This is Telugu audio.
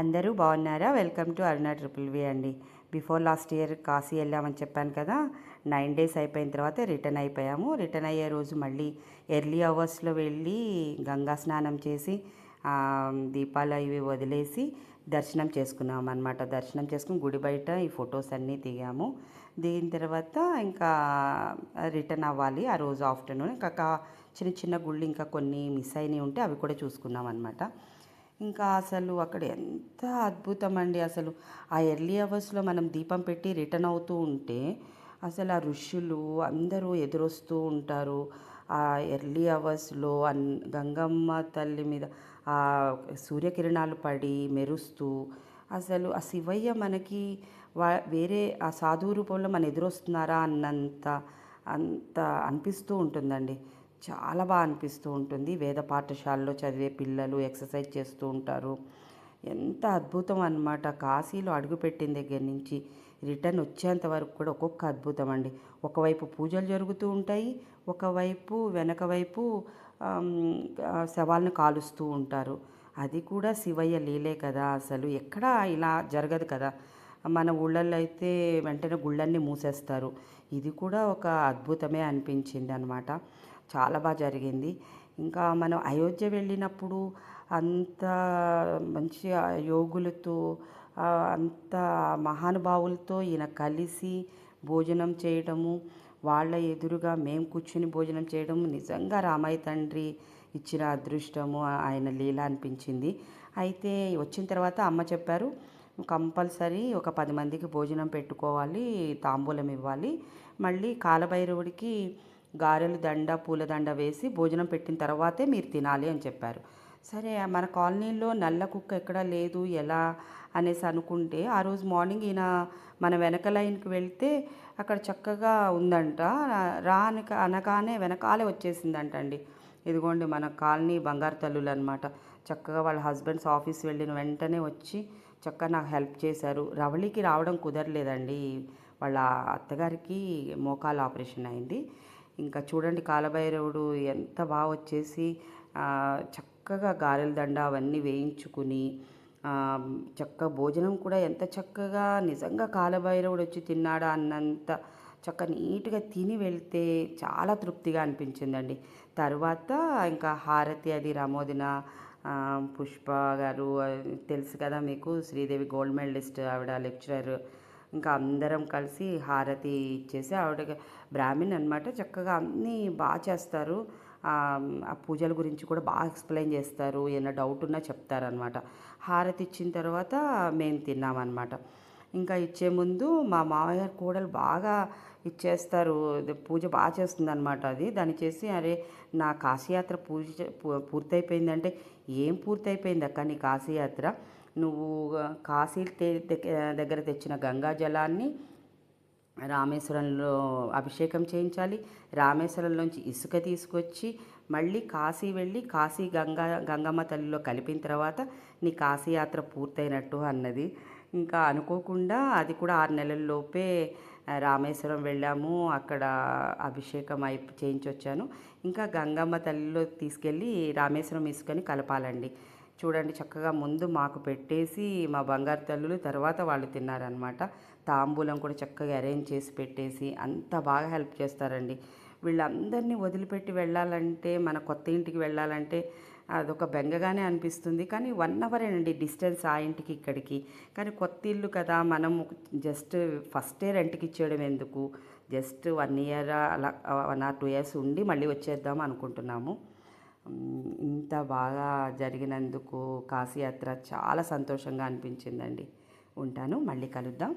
అందరూ బాగున్నారా? Welcome to Aruna triple V అండి. బిఫోర్ లాస్ట్ ఇయర్ కాశీ వెళ్ళామని చెప్పాను కదా నైన్ డేస్ అయిపోయిన తర్వాత రిటర్న్ అయిపోయాము. రిటర్న్ అయ్యే రోజు మళ్ళీ ఎర్లీ అవర్స్లో వెళ్ళి గంగా స్నానం చేసి దీపాలు ఇవి వదిలేసి దర్శనం చేసుకున్నాం అనమాట దర్శనం చేసుకుని గుడి బయట ఈ ఫొటోస్ అన్నీ దిగాము. దిగిన తర్వాత ఇంకా రిటర్న్ అవ్వాలి ఆ రోజు ఆఫ్టర్నూన్. ఇంకా చిన్న చిన్న గుళ్ళు ఇంకా కొన్ని మిస్ అయినవి ఉంటే అవి కూడా చూసుకున్నాం అనమాట ఇంకా అసలు అక్కడ ఎంత అద్భుతం అండి అసలు. ఆ ఎర్లీ అవర్స్లో మనం దీపం పెట్టి రిటర్న్ అవుతూ ఉంటే అసలు ఆ ఋషులు అందరూ ఎదురొస్తూ ఉంటారు. ఆ ఎర్లీ అవర్స్లో అన్ గంగమ్మ తల్లి మీద ఆ సూర్యకిరణాలు పడి మెరుస్తూ అసలు ఆ శివయ్య మనకి వా వేరే ఆ సాధువు రూపంలో మన ఎదురొస్తున్నారా అన్నంత అంత అనిపిస్తూ ఉంటుందండి. చాలా బాగా అనిపిస్తూ ఉంటుంది. వేద పాఠశాలలో చదివే పిల్లలు ఎక్సర్సైజ్ చేస్తూ ఉంటారు. ఎంత అద్భుతం అన్నమాట. కాశీలో అడుగుపెట్టిన దగ్గర నుంచి రిటర్న్ వచ్చేంత వరకు కూడా ఒక్కొక్క అద్భుతం అండి. ఒకవైపు పూజలు జరుగుతూ ఉంటాయి. ఒకవైపు వెనక వైపు శవాలను కాలుస్తూ ఉంటారు. అది కూడా శివయ్య లీలే కదా అసలు. ఎక్కడా ఇలా జరగదు కదా. మన ఊళ్ళల్లో అయితే వెంటనే గుళ్ళన్నీ మూసేస్తారు. ఇది కూడా ఒక అద్భుతమే అనిపించింది అనమాట చాలా బాగా జరిగింది. ఇంకా మనం అయోధ్య వెళ్ళినప్పుడు అంత మంచి యోగులతో అంత మహానుభావులతో ఈయన కలిసి భోజనం చేయడము వాళ్ళ ఎదురుగా మేము కూర్చుని భోజనం చేయడం నిజంగా రామయ్య తండ్రి ఇచ్చిన అదృష్టము ఆయన లీల అనిపించింది. అయితే వచ్చిన తర్వాత అమ్మ చెప్పారు కంపల్సరీ ఒక పది మందికి భోజనం పెట్టుకోవాలి తాంబూలం ఇవ్వాలి. మళ్ళీ కాలభైరవుడికి గారెలు దండ పూలదండ వేసి భోజనం పెట్టిన తర్వాతే మీరు తినాలి అని చెప్పారు. సరే మన కాలనీలో నల్ల కుక్క ఎక్కడా లేదు ఎలా అనేసి అనుకుంటే ఆ రోజు మార్నింగ్ ఈయన మన వెనక లైన్కి వెళ్తే అక్కడ చక్కగా ఉందంట. రా అనక అనగానే వెనకాలే వచ్చేసిందంట అండి ఇదిగోండి మన కాలనీ బంగారు తల్లులు అనమాట చక్కగా వాళ్ళ హస్బెండ్స్ ఆఫీస్ వెళ్ళిన వెంటనే వచ్చి చక్కగా నాకు హెల్ప్ చేశారు. రవళికి రావడం కుదరలేదండి. వాళ్ళ అత్తగారికి మోకాల ఆపరేషన్ అయింది. ఇంకా చూడండి కాలభైరవుడు ఎంత బాగా వచ్చేసి చక్కగా గారెల దండ అవన్నీ వేయించుకుని చక్క చక్కగా భోజనం కూడా ఎంత చక్కగా నిజంగా కాలభైరవుడు వచ్చి తిన్నాడా అన్నంత చక్క నీట్గా తిని వెళ్తే చాలా తృప్తిగా అనిపించిందండి. తర్వాత ఇంకా హారతి అది రమోదిన పుష్ప గారు తెలుసు కదా మీకు శ్రీదేవి గోల్డ్ మెడలిస్ట్ ఆవిడ లెక్చరర్. ఇంకా అందరం కలిసి హారతి ఇచ్చేసి ఆవిడ బ్రాహ్మణ్ అనమాట చక్కగా అన్నీ బాగా చేస్తారు. ఆ పూజల గురించి కూడా బాగా ఎక్స్ప్లెయిన్ చేస్తారు. ఏమైనా డౌట్ ఉన్నా చెప్తారనమాట హారతి ఇచ్చిన తర్వాత మేము తిన్నామన్నమాట. ఇంకా ఇచ్చే ముందు మా మామయ్య కూడలు బాగా ఇచ్చేస్తారు. పూజ బాగా చేస్తుందన్నమాట అది. దాన్ని చేసి అరే నా కాశీయాత్ర పూజ చే- పూర్తయిపోయిందంటే ఏం పూర్తయిపోయింది అక్క నీ కాశీయాత్ర? నువ్వు కాశీ దగ్గర తెచ్చిన గంగా జలాన్ని రామేశ్వరంలో అభిషేకం చేయించాలి. రామేశ్వరంలోంచి ఇసుక తీసుకొచ్చి మళ్ళీ కాశీ వెళ్ళి కాశీ గంగా గంగమ్మ తల్లిలో కలిపిన తర్వాత నీ కాశీయాత్ర పూర్తయినట్టు అన్నది. ఇంకా అనుకోకుండా అది కూడా ఆరు నెలల లోపే రామేశ్వరం వెళ్ళాము. అక్కడ అభిషేకం అయి చేయించొచ్చాను. ఇంకా గంగమ్మ తల్లిలో తీసుకెళ్ళి రామేశ్వరం ఇసుకని కలపాలండి. చూడండి చక్కగా ముందు మాకు పెట్టేసి మా బంగారు తల్లులు తర్వాత వాళ్ళు తిన్నారనమాట తాంబూలం కూడా చక్కగా అరేంజ్ చేసి పెట్టేసి అంత బాగా హెల్ప్ చేస్తారండి. వీళ్ళందరినీ వదిలిపెట్టి వెళ్ళాలంటే మన కొత్త ఇంటికి వెళ్ళాలంటే అదొక బెంగగానే అనిపిస్తుంది. కానీ వన్ అవరేనండి డిస్టెన్స్ ఆ ఇంటికి ఇక్కడికి. కానీ కొత్త ఇల్లు కదా మనం జస్ట్ ఫస్టే రెంట్కి ఇచ్చేయడం ఎందుకు? జస్ట్ వన్ ఇయర్ అలా వన్ ఆర్ టూ ఇయర్స్ ఉండి మళ్ళీ వచ్చేద్దాం అనుకుంటున్నాము. ఇంత బాగా జరిగినందుకు కాశీయాత్ర చాలా సంతోషంగా అనిపించిందండి. ఉంటాను మళ్ళీ కలుద్దాం.